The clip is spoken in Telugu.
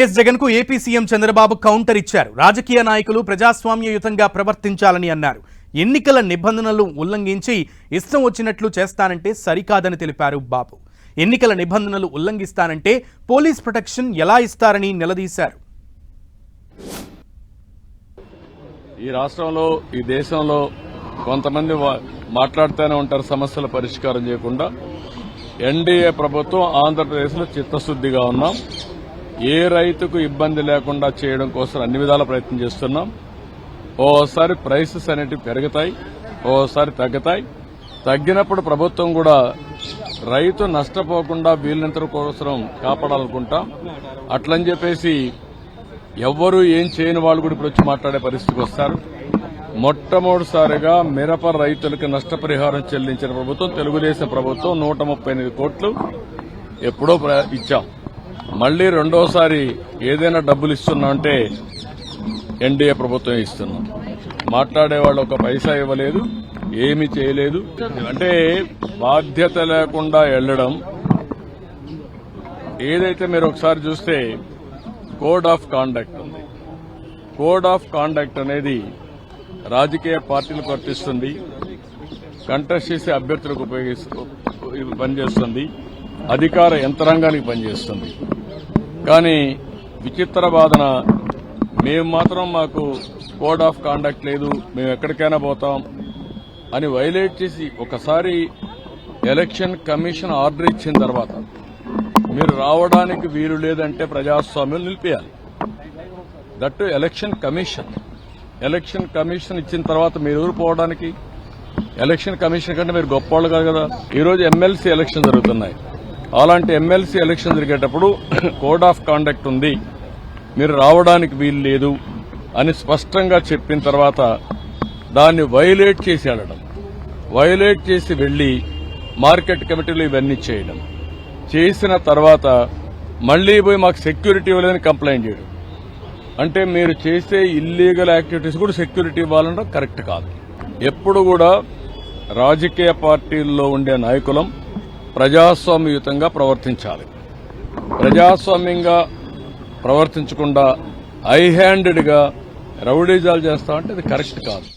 వైఎస్ జగన్కు ఏపీ సీఎం చంద్రబాబు కౌంటర్ ఇచ్చారు. రాజకీయ నాయకులు ప్రజాస్వామ్యయుతంగా ప్రవర్తించాలని అన్నారు. ఎన్నికల నిబంధనలు ఉల్లంఘించి ఇష్టం వచ్చినట్లు చేస్తానంటే సరికాదని తెలిపారు బాబు. ఎన్నికల నిబంధనలు ఉల్లంఘిస్తానంటే పోలీస్ ప్రొటెక్షన్ ఎలా ఇస్తారని నిలదీశారు. ఈ రాష్ట్రంలో ఈ దేశంలో కొంతమంది మాట్లాడుతూనే ఉంటారు సమస్యల పరిష్కారం చేయకుండా. ఎన్డీఏ ప్రభుత్వం ఆంధ్రప్రదేశ్లో చిత్తశుద్దిగా ఉన్నాం. ఏ రైతుకు ఇబ్బంది లేకుండా చేయడం కోసం అన్ని విధాల ప్రయత్నం చేస్తున్నాం. ఓసారి ప్రైసెస్ అనేటివి పెరుగుతాయి. ఓసారి తగ్గుతాయి. తగ్గినప్పుడు ప్రభుత్వం కూడా రైతు నష్టపోకుండా వీళ్ళంతర కోసం కాపాడాలనుకుంటాం. అట్లని చెప్పేసి ఎవ్వరూ ఏం చేయని వాళ్ళు కూడా ఇప్పుడు వచ్చి మాట్లాడే పరిస్థితికి వస్తారు. మొట్టమొదటిసారిగా మిరప రైతులకు నష్టపరిహారం చెల్లించిన ప్రభుత్వం తెలుగుదేశం ప్రభుత్వం నూట ముప్పై ఎనిమిది కోట్లు ఎప్పుడో ఇచ్చాం. మళ్ళీ రెండోసారి ఏదైనా డబ్బులు ఇస్తున్నా అంటే ఎన్డీఏ ప్రభుత్వం ఇస్తున్నాం. మాట్లాడే వాళ్ళు ఒక పైసా ఇవ్వలేదు ఏమీ చేయలేదు. అంటే బాధ్యత లేకుండా వెళ్ళడం. ఏదైతే మీరు ఒకసారి చూస్తే కోడ్ ఆఫ్ కాండక్ట్ ఉంది. కోడ్ ఆఫ్ కాండక్ట్ అనేది రాజకీయ పార్టీలకు వర్తిస్తుంది కంటెస్ట్ చేసే అభ్యర్థులకు ఉపయోగిస్తూ పనిచేస్తుంది. అధికార యంత్రాంగానికి పనిచేస్తుంది. కానీ విచిత్ర వాదన. మేము మాత్రం మాకు కోడ్ ఆఫ్ కాండక్ట్ లేదు మేము ఎక్కడికైనా పోతాం అని వైలేట్ చేసి ఒకసారి ఎలక్షన్ కమిషన్ ఆర్డర్ ఇచ్చిన తర్వాత మీరు రావడానికి వీలు లేదంటే ప్రజాస్వామ్యం నిలిపేయాలి. That election commission. Election commission ఇచ్చిన తర్వాత మీరు ఎవరు పోవడానికి? ఎలక్షన్ కమిషన్ కంటే మీరు గొప్పవాళ్ళు కాదు కదా. ఈరోజు ఎమ్మెల్సీ ఎలక్షన్ జరుగుతున్నాయి. అలాంటి ఎమ్మెల్సీ ఎలక్షన్ జరిగేటప్పుడు కోడ్ ఆఫ్ కాండక్ట్ ఉంది. మీరు రావడానికి వీలు లేదు అని స్పష్టంగా చెప్పిన తర్వాత దాన్ని వైలేట్ చేసి వెళ్ళడం వైలేట్ చేసి వెళ్ళి మార్కెట్ కమిటీలు ఇవన్నీ చేయడం. చేసిన తర్వాత మళ్ళీ పోయి మాకు సెక్యూరిటీ ఇవ్వలేదని కంప్లైంట్ చేయడం. అంటే మీరు చేసే ఇల్లీగల్ యాక్టివిటీస్ కూడా సెక్యూరిటీ ఇవ్వాలంటే కరెక్ట్ కాదు. ఎప్పుడు కూడా రాజకీయ పార్టీల్లో ఉండే నాయకులం ప్రజాస్వామ్యయుతంగా ప్రవర్తించాలి. ప్రజాస్వామ్యంగా ప్రవర్తించకుండా ఐ హ్యాండెడ్గా రౌడీజాలు చేస్తామంటే ఇది కరెక్ట్ కాదు.